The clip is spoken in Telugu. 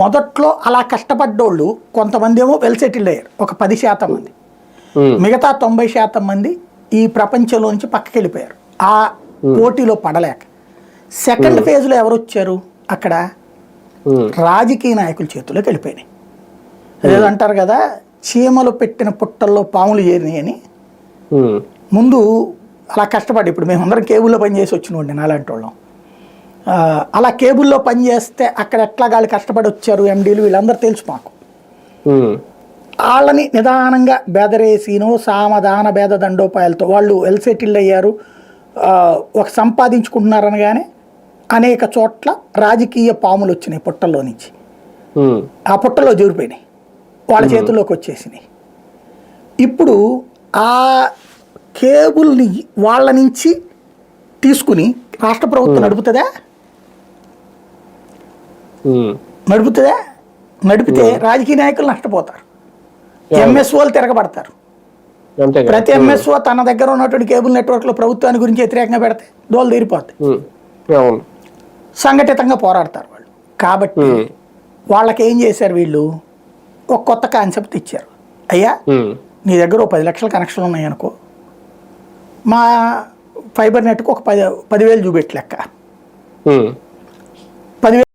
మొదట్లో అలా కష్టపడ్డోళ్ళు కొంతమంది ఏమో వెల్ సెటిల్డ్ అయ్యారు. ఒక పది శాతం మంది. మిగతా తొంభై శాతం మంది ఈ ప్రపంచంలో నుంచి పక్కకి వెళ్ళిపోయారు ఆ పోటీలో పడలేక. సెకండ్ ఫేజ్లో ఎవరు వచ్చారు అక్కడ రాజకీయ నాయకుల చేతుల్లోకి వెళ్ళిపోయినాయి. అదేదో అంటారు కదా? చీమలు పెట్టిన పుట్టల్లో పాములు చేరినాయి అని. ముందు అలా కష్టపడి ఇప్పుడు మేము అందరం కేబుల్లో పనిచేసి వచ్చినోండి నాలాంటి వాళ్ళం ఆ, అలా కేబుల్లో పనిచేస్తే అక్కడ ఎట్లా వాళ్ళు కష్టపడి వచ్చారు ఎండీలు వీళ్ళందరూ తెలుసు మాకు. వాళ్ళని నిదానంగా బెదరేసినో సామధాన భేద దండోపాయాలతో వాళ్ళు వెల్ సెటిల్డ్ అయ్యారు ఒక సంపాదించుకుంటున్నారనగానే అనేక చోట్ల రాజకీయ పాములు వచ్చినాయి పుట్టల్లో నుంచి. ఆ పుట్టలో జూరిపోయినాయి. వాళ్ళ చేతుల్లోకి వచ్చేసినాయి. ఇప్పుడు ఆ కేబుల్ని వాళ్ళ నుంచి తీసుకుని రాష్ట్ర ప్రభుత్వం నడుపుతుందా? నడుపుతుందా? నడిపితే రాజకీయ నాయకులు నష్టపోతారు. ఎంఎస్ఓలు తిరగబడతారు. ప్రతి ఎంఎస్ఓ తన దగ్గర ఉన్నటువంటి కేబుల్ నెట్వర్క్లో ప్రభుత్వాన్ని గురించి వ్యతిరేకంగా పెడితే దోలు తీరిపోతాయి సంఘటితంగా పోరాడతారు వాళ్ళు. కాబట్టి వాళ్ళకి ఏం చేశారు వీళ్ళు? ఒక కొత్త కాన్సెప్ట్ ఇచ్చారు. అయ్యా నీ దగ్గర ఒక పది లక్షల కనెక్షన్లు ఉన్నాయనుకో. మా ఫైబర్ నెట్కి ఒక పది పదివేలు చూపెట్టి లెక్క. ఉమ్, పదివేలు